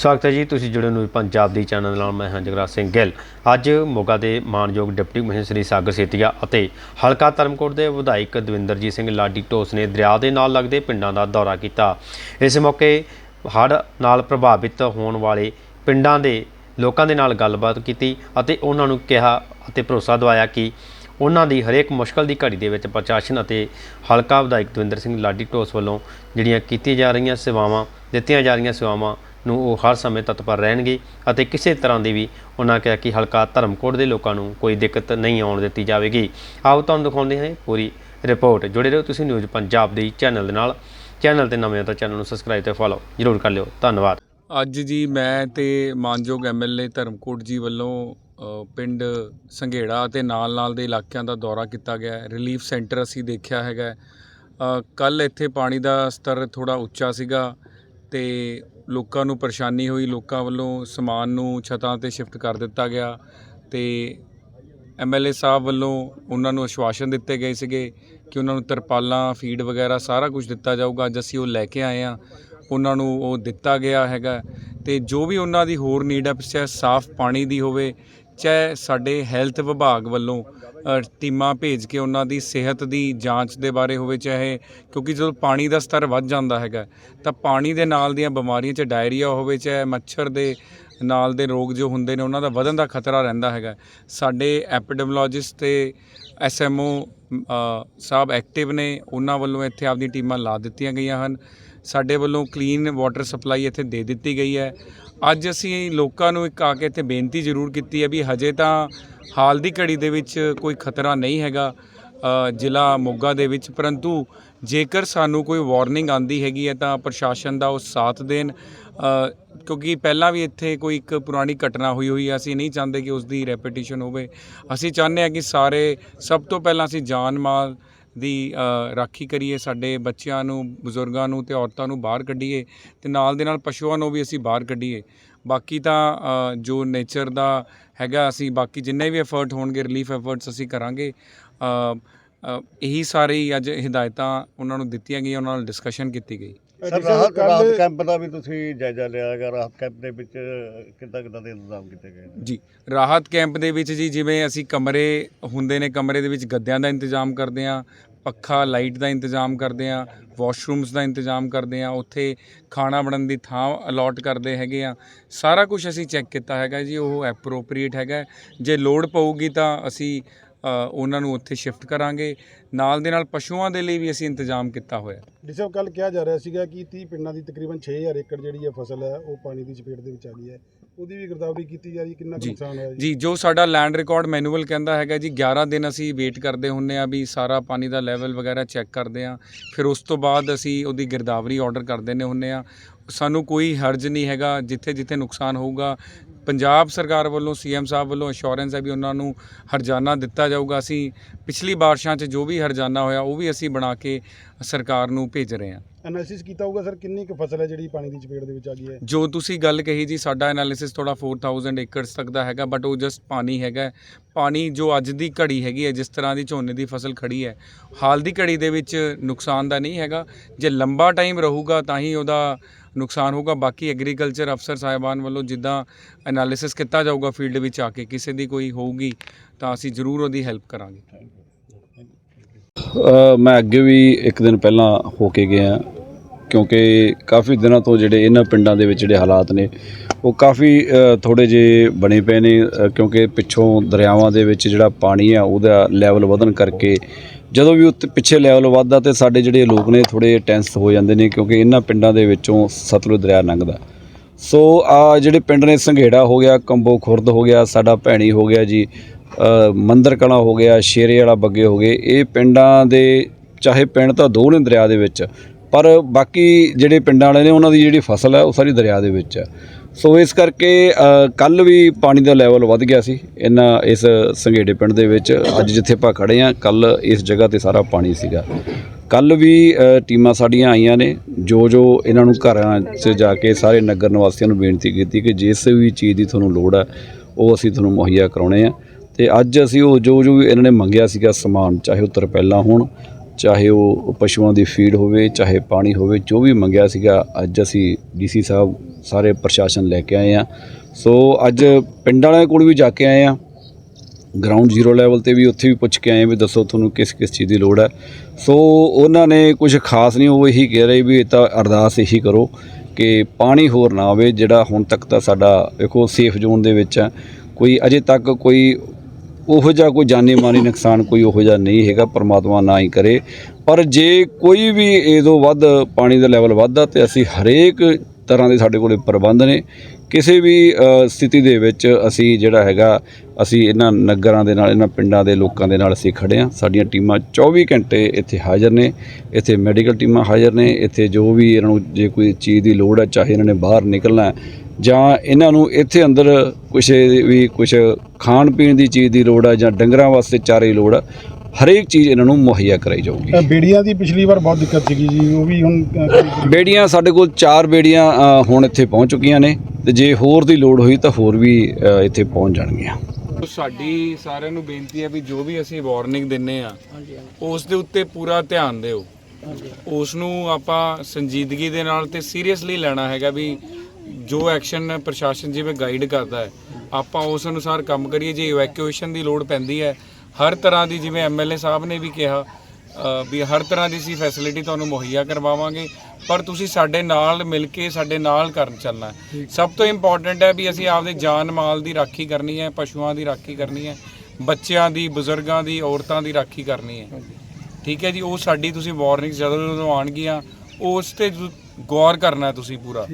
ਸਵਾਗਤ ਹੈ ਜੀ, ਤੁਸੀਂ ਜੁੜੇ ਨੂੰ ਪੰਜਾਬ ਦੀ ਚੈਨਲ ਨਾਲ, ਮੈਂ ਹਾਂ ਜਗਰਾ ਸਿੰਘ ਗਿੱਲ। ਅੱਜ ਮੋਗਾ ਦੇ ਮਾਨਯੋਗ ਡਿਪਟੀ ਕਮਿਸ਼ਨਰ ਸ੍ਰੀ ਸਾਗਰ ਸੇਤੀਆ ਅਤੇ ਹਲਕਾ ਧਰਮਕੋਟ ਦੇ ਵਿਧਾਇਕ ਦਵਿੰਦਰਜੀਤ ਸਿੰਘ ਲਾਡੀ ਢੋਸ ਨੇ ਦਰਿਆ ਦੇ ਨਾਲ ਲੱਗਦੇ ਪਿੰਡਾਂ ਦਾ ਦੌਰਾ ਕੀਤਾ। ਇਸ ਮੌਕੇ ਹੜ੍ਹ ਨਾਲ ਪ੍ਰਭਾਵਿਤ ਹੋਣ ਵਾਲੇ ਪਿੰਡਾਂ ਦੇ ਲੋਕਾਂ ਦੇ ਨਾਲ ਗੱਲਬਾਤ ਕੀਤੀ ਅਤੇ ਉਹਨਾਂ ਨੂੰ ਕਿਹਾ ਅਤੇ ਭਰੋਸਾ ਦਿਵਾਇਆ ਕਿ ਉਹਨਾਂ ਦੀ ਹਰੇਕ ਮੁਸ਼ਕਲ ਦੀ ਘੜੀ ਦੇ ਵਿੱਚ ਪ੍ਰਸ਼ਾਸਨ ਅਤੇ ਹਲਕਾ ਵਿਧਾਇਕ ਦਵਿੰਦਰ ਸਿੰਘ ਲਾਡੀ ਢੋਸ ਵੱਲੋਂ ਜਿਹੜੀਆਂ ਕੀਤੀਆਂ ਜਾ ਰਹੀਆਂ ਸੇਵਾਵਾਂ, ਦਿੱਤੀਆਂ ਜਾ ਰਹੀਆਂ ਸੇਵਾਵਾਂ ਨੂੰ ਉਹ ਹਰ ਸਮੇਂ ਤਤਪਰ ਰਹਿਣਗੇ ਅਤੇ ਕਿਸੇ ਤਰ੍ਹਾਂ ਦੀ ਵੀ ਉਹਨਾਂ ਕਿਹਾ ਕਿ ਹਲਕਾ ਧਰਮਕੋਟ ਦੇ ਲੋਕਾਂ ਨੂੰ ਕੋਈ ਦਿੱਕਤ ਨਹੀਂ ਆਉਣ ਦਿੱਤੀ ਜਾਵੇਗੀ। ਆਓ ਤੁਹਾਨੂੰ ਦਿਖਾਉਂਦੇ ਹਾਂ ਪੂਰੀ ਰਿਪੋਰਟ। ਜੁੜੇ ਰਹੋ ਤੁਸੀਂ ਨਿਊਜ਼ ਪੰਜਾਬ ਦੀ ਚੈਨਲ ਦੇ ਨਾਲ। ਚੈਨਲ ਤੇ ਨਵੇਂ ਹੋ ਤਾਂ ਚੈਨਲ ਨੂੰ ਸਬਸਕ੍ਰਾਈਬ ਤੇ ਫੋਲੋ ਜ਼ਰੂਰ ਕਰ ਲਿਓ। ਧੰਨਵਾਦ। ਅੱਜ ਜੀ ਮੈਂ ਤੇ ਮਾਨਯੋਗ ਐਮਐਲਏ ਧਰਮਕੋਟ ਜੀ ਵੱਲੋਂ ਪਿੰਡ ਸੰਘੇੜਾ ਅਤੇ ਨਾਲ-ਨਾਲ ਦੇ ਇਲਾਕਿਆਂ ਦਾ ਦੌਰਾ ਕੀਤਾ ਗਿਆ ਹੈ। ਰਿਲੀਫ ਸੈਂਟਰ ਅਸੀਂ ਦੇਖਿਆ ਹੈਗਾ ਕੱਲ ਇੱਥੇ ਪਾਣੀ ਦਾ ਸਤਰ ਥੋੜਾ ਉੱਚਾ ਸੀਗਾ। ਤੇ ਲੋਕਾਂ ਨੂੰ ਪਰੇਸ਼ਾਨੀ ਹੋਈ, ਲੋਕਾਂ ਵੱਲੋਂ ਸਮਾਨ ਨੂੰ ਛਤਾਂ ਤੇ ਸ਼ਿਫਟ ਕਰ ਦਿੱਤਾ ਗਿਆ ਤੇ ਐਮਐਲਏ ਸਾਹਿਬ ਵੱਲੋਂ ਉਹਨਾਂ ਨੂੰ ਆਸ਼ਵਾਸਨ ਦਿੱਤੇ ਗਏ ਸੀਗੇ ਕਿ ਉਹਨਾਂ ਨੂੰ ਤਰਪਾਲਾਂ, ਫੀਡ ਵਗੈਰਾ ਸਾਰਾ ਕੁਝ ਦਿੱਤਾ ਜਾਊਗਾ। ਅੱਜ ਅਸੀਂ ਉਹ ਲੈ ਕੇ ਆਏ ਆ ਉਹਨਾਂ ਨੂੰ ਉਹ ਦਿੱਤਾ ਗਿਆ ਹੈਗਾ। ਤੇ ਜੋ ਵੀ ਉਹਨਾਂ ਦੀ ਹੋਰ ਨੀਡ ਹੈ, ਚਾਹੇ ਸਾਫ਼ ਪਾਣੀ ਦੀ ਹੋਵੇ, ਚਾਹੇ ਸਾਡੇ ਹੈਲਥ ਵਿਭਾਗ ਵੱਲੋਂ ਟੀਮਾਂ ਭੇਜ ਕੇ ਉਹਨਾਂ ਦੀ ਸਿਹਤ ਦੀ ਜਾਂਚ ਦੇ ਬਾਰੇ ਹੋਵੇ, ਚਾਹੇ ਕਿਉਂਕਿ ਜਦੋਂ ਪਾਣੀ ਦਾ ਸਤਰ ਵੱਧ ਜਾਂਦਾ ਹੈਗਾ, ਤਾਂ ਪਾਣੀ ਦੇ ਨਾਲ ਦੀਆਂ ਬਿਮਾਰੀਆਂ 'ਚ ਡਾਇਰੀਆ ਹੋਵੇ, ਚਾਹੇ ਮੱਛਰ ਦੇ ਨਾਲ ਦੇ ਰੋਗ ਜੋ ਹੁੰਦੇ ਨੇ, ਉਹਨਾਂ ਦਾ ਵਧਣ ਦਾ ਖਤਰਾ ਰਹਿੰਦਾ ਹੈਗਾ। ਸਾਡੇ ਐਪੀਡੈਮੋਲੋਜਿਸਟ ਤੇ ਐਸਐਮਓ ਸਾਹਿਬ ਐਕਟਿਵ ਨੇ, ਉਹਨਾਂ ਵੱਲੋਂ ਇੱਥੇ ਆਪਦੀ ਟੀਮਾਂ ਲਾ ਦਿੱਤੀਆਂ ਗਈਆਂ ਹਨ। ਸਾਡੇ ਵੱਲੋਂ ਕਲੀਨ ਵਾਟਰ ਸਪਲਾਈ ਇੱਥੇ ਦੇ ਦਿੱਤੀ ਗਈ ਹੈ। ਅੱਜ ਅਸੀਂ ਲੋਕਾਂ ਨੂੰ ਇੱਕ ਆ ਕੇ ਇੱਥੇ ਬੇਨਤੀ ਜ਼ਰੂਰ ਕੀਤੀ ਹੈ ਵੀ ਹਜੇ ਤਾਂ ਹਾਲ ਦੀ ਘੜੀ ਦੇ ਵਿੱਚ ਕੋਈ ਖਤਰਾ ਨਹੀਂ ਹੈਗਾ ਜ਼ਿਲ੍ਹਾ ਮੋਗਾ ਦੇ ਵਿੱਚ। ਪਰੰਤੂ ਜੇਕਰ ਸਾਨੂੰ ਕੋਈ ਵਾਰਨਿੰਗ ਆਂਦੀ ਹੈਗੀ ਹੈ ਤਾਂ ਪ੍ਰਸ਼ਾਸਨ ਦਾ ਉਹ ਸਾਥ ਦੇਣ ਕਿਉਂਕਿ ਪਹਿਲਾਂ ਵੀ ਇੱਥੇ ਕੋਈ ਇੱਕ ਪੁਰਾਣੀ ਘਟਨਾ ਹੋਈ ਹੋਈ ਹੈ, ਅਸੀਂ ਨਹੀਂ ਚਾਹੁੰਦੇ ਕਿ ਉਸ ਦੀ ਰੈਪੀਟੀਸ਼ਨ ਹੋਵੇ। ਅਸੀਂ ਚਾਹੁੰਦੇ ਹਾਂ ਕਿ ਸਾਰੇ, ਸਭ ਤੋਂ ਪਹਿਲਾਂ ਅਸੀਂ ਜਾਨ ਮਾਲ ਦੀ ਰਾਖੀ ਕਰੀਏ, ਸਾਡੇ ਬੱਚਿਆਂ ਨੂੰ, ਬਜ਼ੁਰਗਾਂ ਨੂੰ ਤੇ ਔਰਤਾਂ ਨੂੰ ਬਾਹਰ ਕੱਢੀਏ ਤੇ ਨਾਲ ਦੇ ਨਾਲ ਪਸ਼ੂਆਂ ਨੂੰ ਵੀ ਅਸੀਂ ਬਾਹਰ ਕੱਢੀਏ। ਬਾਕੀ ਤਾਂ ਜੋ ਨੇਚਰ ਦਾ ਹੈਗਾ ਅਸੀਂ, ਬਾਕੀ ਜਿੰਨੇ ਵੀ ਐਫਰਟ ਹੋਣਗੇ ਰਿਲੀਫ ਐਫਰਟਸ ਅਸੀਂ ਕਰਾਂਗੇ ਇਹੀ ਸਾਰੇ ਅੱਜ ਹਦਾਇਤਾਂ ਉਹਨਾਂ ਨੂੰ ਦਿੱਤੀਆਂ ਗਈਆਂ, ਉਹਨਾਂ ਨਾਲ ਡਿਸਕਸ਼ਨ ਕੀਤੀ ਗਈ। ਸਰ ਰਾਹਤ ਰਾਹਤ ਕੈਂਪ ਦਾ ਵੀ ਤੁਸੀਂ ਜਾਇਜ਼ਾ ਲਿਆ ਹੈਗਾ ਰਾਹਤ ਕੈਂਪ ਦੇ ਵਿੱਚ ਕਿੱਦਾਂ ਕਿੱਦਾਂ ਦੇ ਇੰਤਜ਼ਾਮ ਕੀਤੇ ਗਏ ਨੇ? ਜੀ ਰਾਹਤ ਕੈਂਪ ਦੇ ਵਿੱਚ ਜੀ ਜਿਵੇਂ ਅਸੀਂ ਕਮਰੇ ਹੁੰਦੇ ਨੇ ਕਮਰੇ ਦੇ ਵਿੱਚ ਗੱਦਿਆਂ ਦਾ ਇੰਤਜ਼ਾਮ ਕਰਦੇ ਹਾਂ ਪੱਖਾ ਲਾਈਟ ਦਾ ਇੰਤਜ਼ਾਮ ਕਰਦੇ ਹਾਂ ਵਾਸ਼ਰੂਮਸ ਦਾ ਇੰਤਜ਼ਾਮ ਕਰਦੇ ਹਾਂ ਉੱਥੇ ਖਾਣਾ ਬਣਨ ਦੀ ਥਾਂ ਅਲਾਟ ਕਰਦੇ ਹੈਗੇ ਆ ਸਾਰਾ ਕੁਝ ਅਸੀਂ ਚੈੱਕ ਕੀਤਾ ਹੈਗਾ ਜੀ ਉਹ ਐਪਰੋਪਰੀਏਟ ਹੈਗਾ। ਜੇ ਲੋੜ ਪਊਗੀ ਤਾਂ ਅਸੀਂ ਉਹਨਾਂ ਨੂੰ ਉੱਥੇ ਸ਼ਿਫਟ ਕਰਾਂਗੇ। ਨਾਲ ਦੇ ਨਾਲ ਪਸ਼ੂਆਂ ਦੇ ਲਈ ਵੀ ਅਸੀਂ ਇੰਤਜ਼ਾਮ ਕੀਤਾ ਹੋਇਆ। ਜਿਸਮ ਕੱਲ ਕਿਹਾ ਜਾ ਰਿਹਾ ਸੀਗਾ ਕਿ 30 ਪਿੰਡਾਂ ਦੀ ਤਕਰੀਬਨ 6000 ਏਕੜ ਜਿਹੜੀ ਹੈ ਫਸਲ ਹੈ ਉਹ ਪਾਣੀ ਦੀ ਚਪੇਟ ਦੇ ਵਿੱਚ ਆ ਗਈ ਹੈ। ਉਹਦੀ ਵੀ ਗਿਰਦਾਵਰੀ ਕੀਤੀ ਜਾ ਰਹੀ ਕਿੰਨਾ। ਨੁਕਸਾਨ ਹੋਇਆ ਜੀ? ਜੋ ਸਾਡਾ ਲੈਂਡ ਰਿਕਾਰਡ ਮੈਨੂਅਲ ਕਹਿੰਦਾ ਹੈਗਾ ਜੀ 11 ਦਿਨ ਅਸੀਂ ਵੇਟ ਕਰਦੇ ਹੁੰਨੇ ਆ ਵੀ ਸਾਰਾ ਪਾਣੀ ਦਾ ਲੈਵਲ ਵਗੈਰਾ ਚੈੱਕ ਕਰਦੇ ਆ ਫਿਰ ਉਸ ਤੋਂ ਬਾਅਦ ਅਸੀਂ ਉਹਦੀ ਗਿਰਦਾਵਰੀ ਆਰਡਰ ਕਰ ਦਿੰਦੇ ਹੁੰਨੇ ਆ ਸਾਨੂੰ ਕੋਈ ਹਰਜ ਨਹੀਂ ਹੈਗਾ ਜਿੱਥੇ ਜਿੱਥੇ ਨੁਕਸਾਨ ਹੋਊਗਾ ਪੰਜਾਬ ਸਰਕਾਰ ਵੱਲੋਂ ਸੀਐਮ ਸਾਹਿਬ ਵੱਲੋਂ ਅਸ਼ੋਰੈਂਸ ਹੈ ਵੀ ਉਹਨਾਂ ਨੂੰ ਹਰਜਾਨਾ ਦਿੱਤਾ ਜਾਊਗਾ। ਅਸੀਂ ਪਿਛਲੀ ਬਾਰਿਸ਼ਾਂ 'ਚ ਜੋ ਵੀ ਹਰਜਾਨਾ ਹੋਇਆ ਉਹ ਵੀ ਅਸੀਂ ਬਣਾ ਕੇ ਸਰਕਾਰ ਨੂੰ ਭੇਜ ਰਹੇ ਹਾਂ। ਐਨਾਲਿਸਿਸ ਕੀਤਾ ਹੋਊਗਾ ਸਰ ਕਿੰਨੀ ਕੁ ਫਸਲ ਹੈ ਜਿਹੜੀ ਪਾਣੀ ਦੀ ਚਪੇਟ ਦੇ ਵਿੱਚ ਆ ਗਈ ਹੈ? ਜੋ ਤੁਸੀਂ ਗੱਲ ਕਹੀ ਜੀ ਸਾਡਾ ਐਨਾਲਿਸਿਸ ਥੋੜਾ 4000 ਏਕੜਸ ਤੱਕ ਦਾ ਹੈਗਾ ਬਟ ਉਹ ਜਸਟ ਪਾਣੀ ਹੈਗਾ। ਪਾਣੀ ਜੋ ਅੱਜ ਦੀ ਘੜੀ ਹੈਗੀ ਹੈ ਜਿਸ ਤਰ੍ਹਾਂ ਦੀ ਝੋਨੇ ਦੀ ਫਸਲ ਖੜੀ ਹੈ ਹਾਲ ਦੀ ਘੜੀ ਦੇ ਵਿੱਚ ਨੁਕਸਾਨ ਦਾ ਨਹੀਂ ਹੈਗਾ। ਜੇ ਲੰਬਾ ਟਾਈਮ ਰਹੂਗਾ ਤਾਂ ਹੀ ਉਹਦਾ ਨੁਕਸਾਨ ਹੋਊਗਾ। ਬਾਕੀ ਐਗਰੀਕਲਚਰ ਅਫਸਰ ਸਾਹਿਬਾਨ ਵੱਲੋਂ ਜਿੱਦਾਂ ਐਨਾਲਿਸਿਸ ਕੀਤਾ ਜਾਊਗਾ ਫੀਲਡ ਵਿੱਚ ਆ ਕੇ, ਕਿਸੇ ਦੀ ਕੋਈ ਹੋਊਗੀ ਤਾਂ ਅਸੀਂ ਜ਼ਰੂਰ ਉਹਦੀ ਹੈਲਪ ਕਰਾਂਗੇ। ਮੈਂ ਅੱਗੇ ਵੀ ਇੱਕ ਦਿਨ ਪਹਿਲਾਂ ਹੋ ਕੇ ਗਿਆ ਕਿਉਂਕਿ ਕਾਫੀ ਦਿਨਾਂ ਤੋਂ ਜਿਹੜੇ ਇਹਨਾਂ ਪਿੰਡਾਂ ਦੇ ਵਿੱਚ ਜਿਹੜੇ ਹਾਲਾਤ ਨੇ, ਉਹ ਕਾਫੀ ਥੋੜੇ ਜੇ ਬਣੇ ਪਏ ਨੇ ਕਿਉਂਕਿ ਪਿੱਛੋਂ ਦਰਿਆਵਾਂ ਦੇ ਵਿੱਚ ਜਿਹੜਾ ਪਾਣੀ ਆ, ਉਹਦਾ ਲੈਵਲ ਵਧਣ ਕਰਕੇ ਜਦੋਂ ਵੀ ਉੱਤੇ ਪਿੱਛੇ ਲੈਵਲ ਵੱਧਦਾ ਤੇ ਸਾਡੇ ਜਿਹੜੇ ਲੋਕ ਨੇ ਥੋੜੇ ਟੈਂਸ ਹੋ ਜਾਂਦੇ ਨੇ ਕਿਉਂਕਿ ਇਹਨਾਂ ਪਿੰਡਾਂ ਦੇ ਵਿੱਚੋਂ ਸਤਲੁਜ ਦਰਿਆ ਲੰਘਦਾ। ਸੋ ਆ ਜਿਹੜੇ ਪਿੰਡ ਨੇ ਸੰਘੇੜਾ ਹੋ ਗਿਆ, ਕੰਬੋ ਖੁਰਦ ਹੋ ਗਿਆ, ਸਾਡਾ ਭੈਣੀ ਹੋ ਗਿਆ ਜੀ ਮੰਦਰ ਕਲਾਂ ਹੋ ਗਿਆ, ਸ਼ੇਰੇ ਵਾਲਾ ਬੱਗੇ ਹੋ ਗਏ, ਇਹ ਪਿੰਡਾਂ ਦੇ ਚਾਹੇ ਪਿੰਡ ਤਾਂ ਦੋ ਨੇ ਦਰਿਆ ਦੇ ਵਿੱਚ, ਪਰ ਬਾਕੀ ਜਿਹੜੇ ਪਿੰਡਾਂ ਵਾਲੇ ਨੇ ਉਹਨਾਂ ਦੀ ਜਿਹੜੀ ਫਸਲ ਹੈ ਉਹ ਸਾਰੀ ਦਰਿਆ ਦੇ ਵਿੱਚ ਹੈ। ਸੋ ਇਸ ਕਰਕੇ ਕੱਲ ਵੀ ਪਾਣੀ ਦਾ ਲੈਵਲ ਵੱਧ ਗਿਆ ਸੀ। ਇਹਨਾਂ ਇਸ ਸੰਘੇੜੇ ਪਿੰਡ ਦੇ ਵਿੱਚ, ਅੱਜ ਜਿੱਥੇ ਆਪਾਂ ਖੜੇ ਆ ਕੱਲ ਇਸ ਜਗ੍ਹਾ ਤੇ ਸਾਰਾ ਪਾਣੀ ਸੀਗਾ। ਕੱਲ ਵੀ ਟੀਮਾਂ ਸਾਡੀਆਂ ਆਈਆਂ ਨੇ। ਜੋ ਜੋ ਇਹਨਾਂ ਨੂੰ ਘਰਾਂ 'ਚ ਜਾ ਕੇ ਸਾਰੇ ਨਗਰ ਨਿਵਾਸੀਆਂ ਨੂੰ ਬੇਨਤੀ ਕੀਤੀ ਕਿ ਜਿਸ ਵੀ ਚੀਜ਼ ਦੀ ਤੁਹਾਨੂੰ ਲੋੜ ਹੈ ਉਹ ਅਸੀਂ ਤੁਹਾਨੂੰ ਮੁਹੱਈਆ ਕਰਾਉਣੇ ਆ। ਤੇ ਅੱਜ ਅਸੀਂ ਉਹ ਜੋ ਜੋ ਵੀ ਇਹਨਾਂ ਨੇ ਮੰਗਿਆ ਸੀਗਾ ਸਮਾਨ, ਚਾਹੇ ਉਹ ਤਰਪੈਲਾਂ ਹੋਣ ਚਾਹੇ ਉਹ ਪਸ਼ੂਆਂ ਦੀ ਫੀਡ ਹੋਵੇ, ਚਾਹੇ ਪਾਣੀ ਹੋਵੇ, ਜੋ ਵੀ ਮੰਗਿਆ ਸੀਗਾ, ਅੱਜ ਅਸੀਂ ਡੀਸੀ ਸਾਹਿਬ ਸਾਰੇ ਪ੍ਰਸ਼ਾਸਨ ਲੈ ਕੇ ਆਏ ਆ ਸੋ ਅੱਜ ਪਿੰਡ ਵਾਲਿਆਂ ਕੋਲ ਵੀ ਜਾ ਕੇ ਆਏ ਆ ਗਰਾਊਂਡ ਜ਼ੀਰੋ ਲੈਵਲ ਤੇ ਵੀ ਉੱਥੇ ਵੀ ਪੁੱਛ ਕੇ ਆਏ ਵੀ ਦੱਸੋ ਤੁਹਾਨੂੰ ਕਿਸ ਕਿਸ ਚੀਜ਼ ਦੀ ਲੋੜ ਹੈ। ਸੋ ਉਹਨਾਂ ਨੇ ਕੁਝ ਖਾਸ ਨਹੀਂ, ਉਹ ਇਹੀ ਕਹਿ ਰਹੇ ਵੀ ਇਹ ਤਾਂ ਅਰਦਾਸ ਇਹੀ ਕਰੋ ਕਿ ਪਾਣੀ ਹੋਰ ਨਾ ਆਵੇ, ਜਿਹੜਾ ਹੁਣ ਤੱਕ ਤਾਂ ਸਾਡਾ ਦੇਖੋ ਸੇਫ ਜ਼ੋਨ ਦੇ ਵਿੱਚ ਹੈ। ਕੋਈ ਅਜੇ ਤੱਕ ਕੋਈ ਉਹੋ ਜਿਹਾ ਕੋਈ ਜਾਨੀ ਮਾਨੀ ਨੁਕਸਾਨ ਕੋਈ ਉਹੋ ਜਿਹਾ ਨਹੀਂ ਹੈਗਾ, ਪਰਮਾਤਮਾ ਨਾ ਹੀ ਕਰੇ। ਪਰ ਜੇ ਕੋਈ ਵੀ ਇਹਦੋਂ ਵੱਧ ਪਾਣੀ ਦਾ ਲੈਵਲ ਵੱਧਦਾ ਤੇ ਅਸੀਂ ਹਰੇਕ ਤਰ੍ਹਾਂ ਦੇ ਸਾਡੇ ਕੋਲੇ ਪ੍ਰਬੰਧ ਨੇ। ਕਿਸੇ ਵੀ ਸਥਿਤੀ ਦੇ ਵਿੱਚ ਅਸੀਂ ਜਿਹੜਾ ਹੈਗਾ, ਅਸੀਂ ਇਹਨਾਂ ਨਗਰਾਂ ਦੇ ਨਾਲ, ਇਹਨਾਂ ਪਿੰਡਾਂ ਦੇ ਲੋਕਾਂ ਦੇ ਨਾਲ ਅਸੀਂ ਖੜੇ ਹਾਂ। ਸਾਡੀਆਂ ਟੀਮਾਂ 24 ਘੰਟੇ ਇੱਥੇ ਹਾਜ਼ਰ ਨੇ। ਇੱਥੇ ਮੈਡੀਕਲ ਟੀਮਾਂ ਹਾਜ਼ਰ ਨੇ। ਇੱਥੇ ਜੋ ਵੀ ਇਹਨਾਂ ਨੂੰ ਜੇ ਕੋਈ ਚੀਜ਼ ਦੀ ਲੋੜ ਹੈ, ਚਾਹੇ ਇਹਨਾਂ ਨੇ ਬਾਹਰ ਨਿਕਲਣਾ ਜਾਂ ਇਹਨਾਂ ਨੂੰ ਇੱਥੇ ਅੰਦਰ ਕੁਛ ਵੀ ਕੁਛ ਖਾਣ ਪੀਣ ਦੀ ਚੀਜ਼ ਦੀ ਲੋੜ ਹੈ ਜਾਂ ਡੰਗਰਾਂ ਵਾਸਤੇ ਚਾਰੇ ਦੀ ਲੋੜ ਹੈ ਹਰੇਕ ਚੀਜ਼ ਇਹਨਾਂ ਨੂੰ ਮੁਹੱਈਆ ਕਰਾਈ ਜਾਊਗੀ। ਬੇੜੀਆਂ ਦੀ ਪਿਛਲੀ ਵਾਰ ਬਹੁਤ ਦਿੱਕਤ ਸੀਗੀ ਜੀ ਉਹ ਵੀ ਹੁਣ ਬੇੜੀਆਂ ਸਾਡੇ ਕੋਲ ਚਾਰ ਬੇੜੀਆਂ ਅ, ਹੁਣ ਇੱਥੇ ਪਹੁੰਚ ਚੁੱਕੀਆਂ ਨੇ ਤੇ ਜੇ ਹੋਰ ਦੀ ਲੋੜ ਹੋਈ ਤਾਂ ਹੋਰ ਵੀ ਅ, ਇੱਥੇ ਪਹੁੰਚ ਜਾਣਗੀਆਂ। ਸਾਡੀ ਸਾਰਿਆਂ ਨੂੰ ਬੇਨਤੀ ਹੈ ਵੀ ਜੋ ਵੀ ਅਸੀਂ ਵਾਰਨਿੰਗ ਦਿੰਨੇ ਆ ਉਸ ਦੇ ਉੱਤੇ ਪੂਰਾ ਧਿਆਨ ਦਿਓ। ਉਸ ਨੂੰ ਆਪਾਂ ਸੰਜੀਦਗੀ ਦੇ ਨਾਲ ਤੇ ਸੀਰੀਅਸਲੀ ਲੈਣਾ ਹੈਗਾ ਵੀ ਜੋ ਐਕਸ਼ਨ ਪ੍ਰਸ਼ਾਸਨ ਜਿਵੇਂ ਗਾਈਡ ਕਰਦਾ ਹੈ ਆਪਾਂ ਉਸ ਅਨੁਸਾਰ ਕੰਮ ਕਰੀਏ ਜੇ ਇਵੈਕੂਏਸ਼ਨ ਦੀ ਲੋੜ ਪੈਂਦੀ ਹੈ ਹਰ ਤਰ੍ਹਾਂ ਦੀ ਜਿਵੇਂ ਐਮਐਲਏ ਸਾਹਿਬ ਨੇ ਵੀ ਕਿਹਾ ਵੀ ਹਰ ਤਰ੍ਹਾਂ ਦੀ ਸੀ ਫੈਸਿਲਿਟੀ ਤੁਹਾਨੂੰ ਮੁਹੱਈਆ ਕਰਵਾਵਾਂਗੇ ਪਰ ਤੁਸੀਂ ਸਾਡੇ ਨਾਲ ਮਿਲ ਕੇ ਸਾਡੇ ਨਾਲ ਕਰਨ ਚੱਲਣਾ। ਸਭ ਤੋਂ ਇੰਪੋਰਟੈਂਟ ਹੈ ਵੀ ਅਸੀਂ ਆਪਦੇ ਜਾਨ ਮਾਲ ਦੀ ਰਾਖੀ ਕਰਨੀ ਹੈ ਪਸ਼ੂਆਂ ਦੀ ਰਾਖੀ ਕਰਨੀ ਹੈ ਬੱਚਿਆਂ ਦੀ ਬਜ਼ੁਰਗਾਂ ਦੀ ਔਰਤਾਂ ਦੀ ਰਾਖੀ ਕਰਨੀ ਹੈ। ਠੀਕ ਹੈ ਜੀ ਉਹ ਸਾਡੀ ਤੁਸੀਂ ਵਾਰਨਿੰਗ ਜਦੋਂ ਜਦੋਂ ਆਉਣਗੀਆਂ ਉਸ ਤੇ ਗੌਰ ਕਰਨਾ ਤੁਸੀਂ ਪੂਰਾ।